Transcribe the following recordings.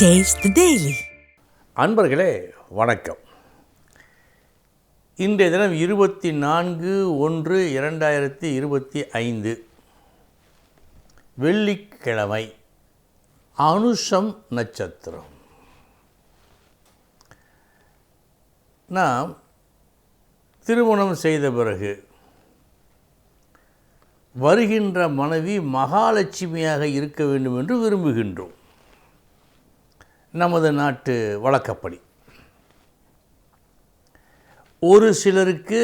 Taste daily அன்பர்களே வணக்கம். இன்றைய தினம் இருபத்தி நான்கு ஒன்று இரண்டாயிரத்தி இருபத்தி ஐந்து. வெள்ளிக்கிழமை அனுஷம் நட்சத்திரம். நாம் திருமணம் செய்த பிறகு வருகின்ற மனைவி மகாலட்சுமியாக இருக்க வேண்டும் என்று விரும்புகின்றோம். நமது நாட்டு வழக்கப்படி. ஒரு சிலருக்கு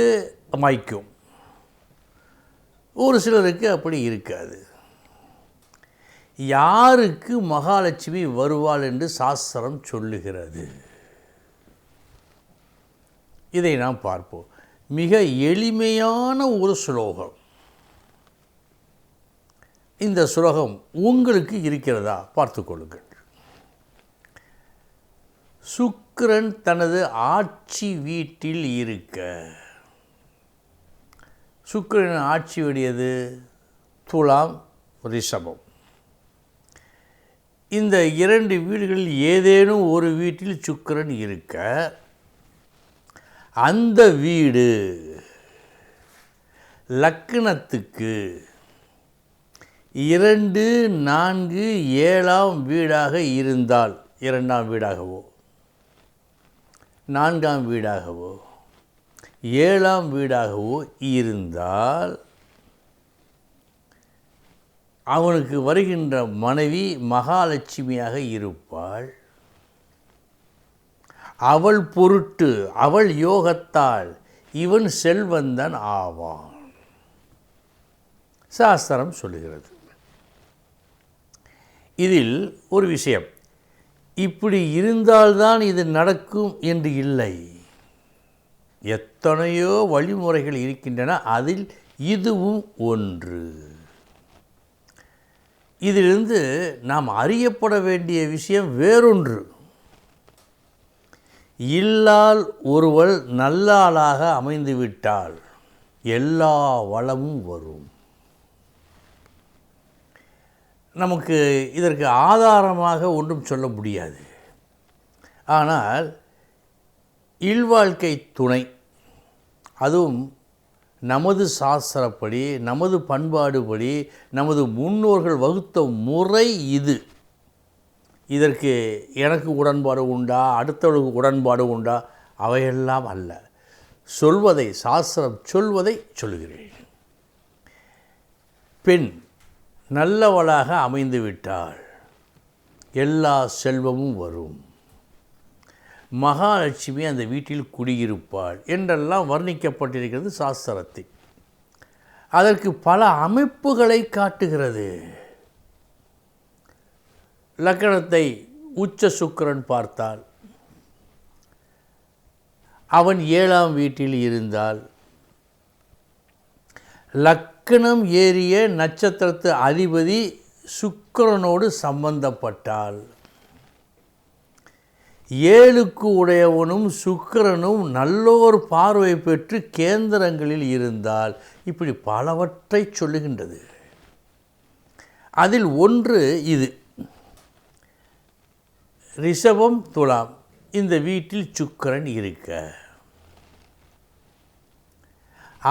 அமைக்கும் ஒரு சிலருக்கு அப்படி இருக்காது. யாருக்கு மகாலட்சுமி வருவாள் என்று சாஸ்திரம் சொல்லுகிறது? இதை நாம் பார்ப்போம். மிக எளிமையான ஒரு ஸ்லோகம் இந்த ஸ்லோகம் உங்களுக்கு இருக்கிறதா? பார்த்துக்கொள்ளுங்கள் சுக்கிரன் தனது ஆட்சி வீட்டில் இருக்க. சுக்கிரன் ஆட்சி உடையது துலாம் ரிஷபம். இந்த இரண்டு வீடுகளில் ஏதேனும் ஒரு வீட்டில் சுக்கிரன் இருக்க. அந்த வீடு லக்கணத்துக்கு இரண்டு நான்கு ஏழாம் வீடாக இருந்தால் இரண்டாம் வீடாகவோ. நான்காம் வீடாகவோ ஏழாம் வீடாகவோ இருந்தால் அவனுக்கு வருகின்ற மனைவி மகாலட்சுமியாக இருப்பாள். அவள் பொருட்டு அவள் யோகத்தால் இவன் செல்வந்தன் ஆவான். சாஸ்திரம் சொல்லுகிறது. இதில் ஒரு விஷயம். இப்படி இருந்தால்தான் இது நடக்கும் என்று இல்லை. எத்தனையோ வழிமுறைகள் இருக்கின்றன அதில் இதுவும் ஒன்று. இதிலிருந்து நாம் அறியப்பட வேண்டிய விஷயம் வேறொன்று. இல்லால் ஒருவள் நல்லாளாக அமைந்துவிட்டால் எல்லா வளமும் வரும். நமக்கு இதற்கு ஆதாரமாக ஒன்றும் சொல்ல முடியாது. ஆனால் இல்வாழ்க்கை துணை அதுவும் நமது சாஸ்திரப்படி நமது பண்பாடுபடி நமது முன்னோர்கள் வகுத்த முறை இது. இதற்கு எனக்கு உடன்பாடு உண்டா அடுத்தவர்களுக்கு உடன்பாடு உண்டா அவையெல்லாம் அல்ல. சொல்வதை சாஸ்திரம் சொல்வதை சொல்கிறேன். பெண் நல்லவளாக அமைந்து விட்டாள் எல்லா செல்வமும் வரும். மகாலட்சுமி அந்த வீட்டில் குடியிருப்பாள் என்றெல்லாம் வர்ணிக்கப்பட்டிருக்கிறது சாஸ்திரத்தில். அதற்கு பல அமைப்புகளை காட்டுகிறது. லக்கணத்தை உச்ச சுக்கிரன் பார்த்தால் அவன் ஏழாம் வீட்டில் இருந்தால் லக்கணம் ஏறிய நட்சத்திரத்து அதிபதி சுக்கரனோடு சம்பந்தப்பட்டால் ஏழுக்கு உடையவனும் சுக்கரனும் நல்லோர் பார்வை பெற்று கேந்திரங்களில் இருந்தால் இப்படி பலவற்றை சொல்லுகின்றது. அதில் ஒன்று இது. ரிஷபம் துலாம். இந்த வீட்டில் சுக்கரன் இருக்க.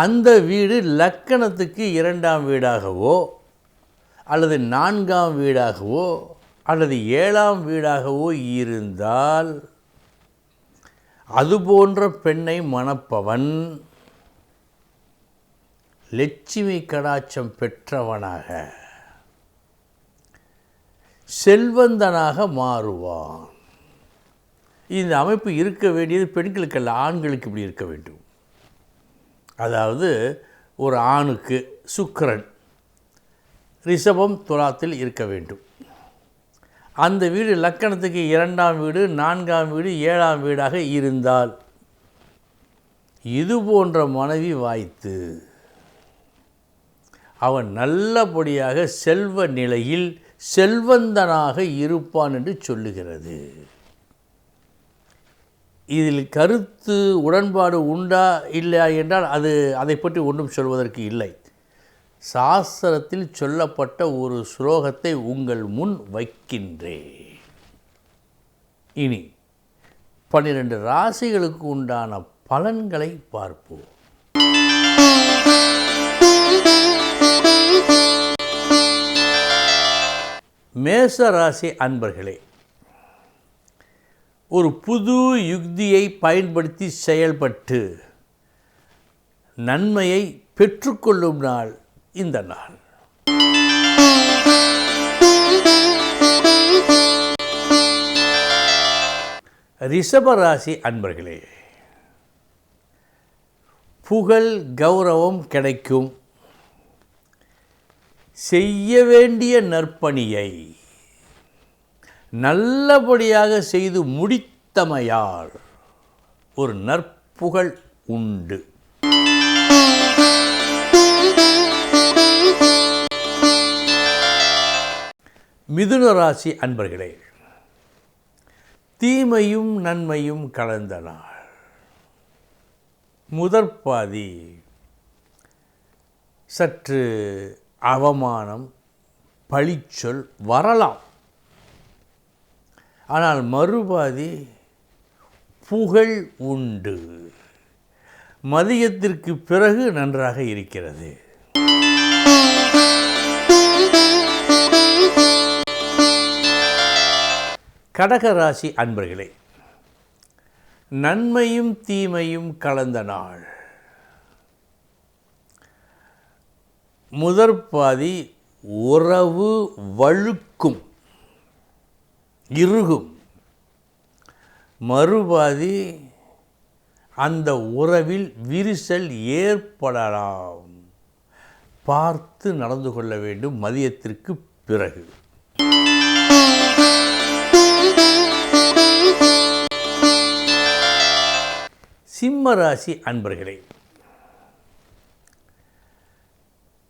அந்த வீடு லக்கணத்துக்கு இரண்டாம் வீடாகவோ அல்லது நான்காம் வீடாகவோ அல்லது ஏழாம் வீடாகவோ இருந்தால் அதுபோன்ற பெண்ணை மணப்பவன் லட்சுமி கடாட்சம் பெற்றவனாக செல்வந்தனாக மாறுவான். இந்த அமைப்பு இருக்க வேண்டியது பெண்களுக்கல்ல ஆண்களுக்கு இப்படி இருக்க வேண்டும். அதாவது ஒரு ஆணுக்கு சுக்கரன் ரிஷபம் துலாத்தில் இருக்க வேண்டும். அந்த வீடு லக்கணத்துக்கு இரண்டாம் வீடு நான்காம் வீடு ஏழாம் வீடாக இருந்தால் இது போன்ற மனைவி வாய்த்து அவன் நல்லபடியாக செல்வ நிலையில் செல்வந்தனாக இருப்பான் என்று சொல்லுகிறது. இதில் கருத்து உடன்பாடு உண்டா இல்லையா என்றால் அது அதை பற்றி ஒன்றும் சொல்வதற்கு இல்லை. சாஸ்திரத்தில் சொல்லப்பட்ட ஒரு ஸ்லோகத்தை உங்கள் முன் வைக்கின்றேன். இனி பன்னிரண்டு ராசிகளுக்கு உண்டான பலன்களை பார்ப்போம். மேச ராசி அன்பர்களே ஒரு புது யுக்தியை பயன்படுத்தி செயல்பட்டு நன்மையை பெற்றுக்கொள்ளும் நாள் இந்த நாள். ரிஷபராசி அன்பர்களே புகழ் கௌரவம் கிடைக்கும். செய்ய வேண்டிய நற்பணியை நல்லபடியாக செய்து முடித்தமையால் ஒரு நற்புகழ் உண்டு. மிதுன ராசி அன்பர்களே தீமையும் நன்மையும் கலந்த நாள். முதற்பாதி சற்று அவமானம் பழிச்சொல் வரலாம். ஆனால் மறுபாதி புகழ் உண்டு. மதியத்திற்கு பிறகு நன்றாக இருக்கிறது. கடகராசி அன்பர்களே நன்மையும் தீமையும் கலந்த நாள். முதற்பாதி உறவு வழுக்கும். இறுகும். மறுபாதி அந்த உறவில் விரிசல் ஏற்படலாம். பார்த்து நடந்து கொள்ள வேண்டும் மதியத்திற்கு பிறகு. சிம்மராசி அன்பர்களே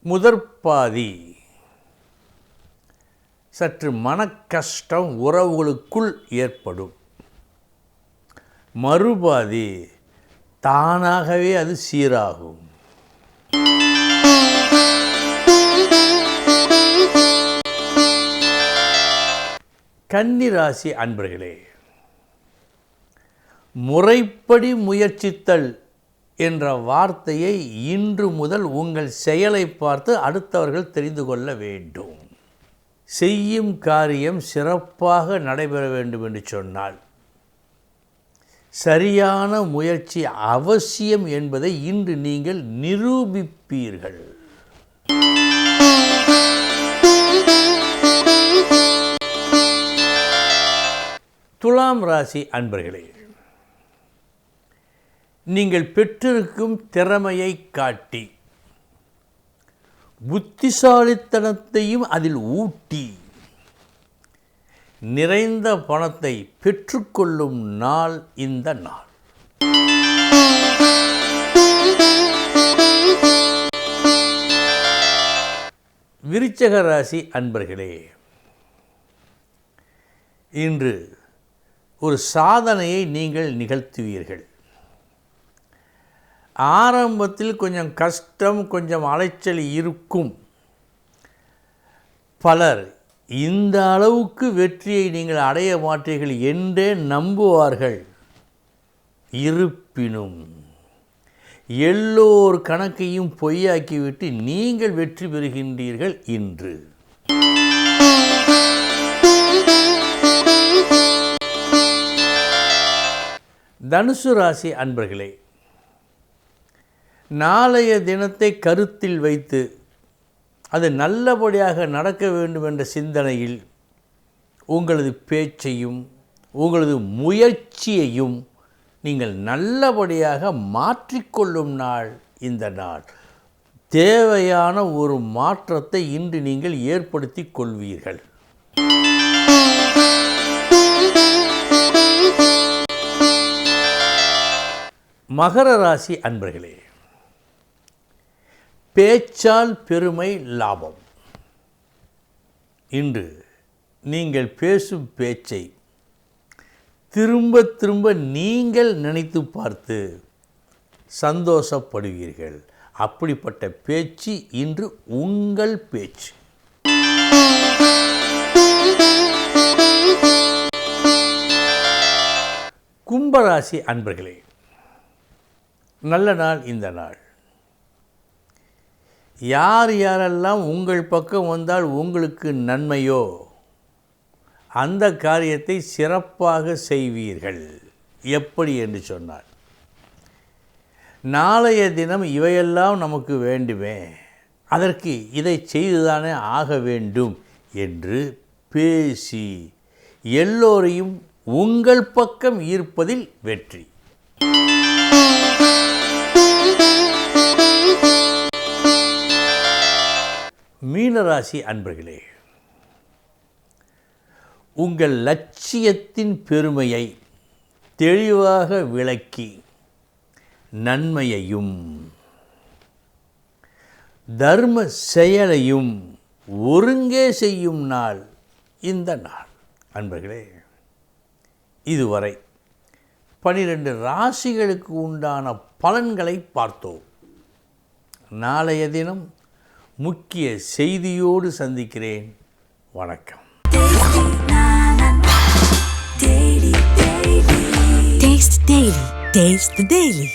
முதற்பாதி சற்று மனக்கஷ்டம் உறவுகளுக்குள் ஏற்படும். மறுபாதி தானாகவே அது சீராகும். கன்னிராசி அன்பர்களே முறைப்படி முயற்சித்தல் என்ற வார்த்தையை இன்று முதல் உங்கள் செயலை பார்த்து அடுத்தவர்கள் தெரிந்து கொள்ள வேண்டும். செய்யும் காரியம் சிறப்பாக நடைபெற வேண்டும் என்று சொன்னால் சரியான முயற்சி அவசியம் என்பதை இன்று நீங்கள் நிரூபிப்பீர்கள். துலாம் ராசி அன்பர்களே நீங்கள் பெற்றிருக்கும் திறமையை காட்டி புத்திசாலித்தனத்தையும் அதில் ஊட்டி நிறைந்த பணத்தை பெற்றுக்கொள்ளும் நாள் இந்த நாள். விருச்சக ராசி அன்பர்களே இன்று ஒரு சாதனையை நீங்கள் நிகழ்த்துவீர்கள். ஆரம்பத்தில் கொஞ்சம் கஷ்டம் கொஞ்சம் அலைச்சல் இருக்கும். பலர் இந்த அளவுக்கு வெற்றியை நீங்கள் அடைய மாட்டீர்கள் என்றே நம்புவார்கள். இருப்பினும் எல்லோர் கணக்கையும் பொய்யாக்கிவிட்டு நீங்கள் வெற்றி பெறுகின்றீர்கள் இன்று. தனுசு ராசி அன்பர்களே நாளைய தினத்தை கருத்தில் வைத்து அது நல்லபடியாக நடக்க வேண்டும் என்ற சிந்தனையில் உங்களது பேச்சையும் உங்களது முயற்சியையும் நீங்கள் நல்லபடியாக மாற்றிக்கொள்ளும் நாள் இந்த நாள். தேவையான ஒரு மாற்றத்தை இன்று நீங்கள் ஏற்படுத்தி கொள்வீர்கள். மகர ராசி அன்பர்களே பேச்சால் பெருமை லாபம். இன்று நீங்கள் பேசும் பேச்சை திரும்ப திரும்ப நீங்கள் நினைத்து பார்த்து சந்தோஷப்படுவீர்கள். அப்படிப்பட்ட பேச்சு இன்று உங்கள் பேச்சு. கும்பராசி அன்பர்களே நல்ல நாள் இந்த நாள். யார் யாரெல்லாம் உங்கள் பக்கம் வந்தால் உங்களுக்கு நன்மையோ அந்த காரியத்தை சிறப்பாக செய்வீர்கள். எப்படி என்று சொன்னார். நாளைய தினம் இவையெல்லாம் நமக்கு வேண்டுமே அதற்கு இதை செய்துதானே ஆக வேண்டும் என்று பேசி எல்லோரையும் உங்கள் பக்கம் ஈர்ப்பதில் வெற்றி. மீனராசி அன்பர்களே உங்கள் லட்சியத்தின் பெருமையை தெளிவாக விளக்கி நன்மையையும் தர்ம செயலையும் ஒருங்கே செய்யும் நாள் இந்த நாள். அன்பர்களே இதுவரை பனிரெண்டு ராசிகளுக்கு உண்டான பலன்களை பார்த்தோம். நாளைய தினம் முக்கிய செய்தியோடு சந்திக்கிறேன் வணக்கம் Taste Daily. Taste the Daily.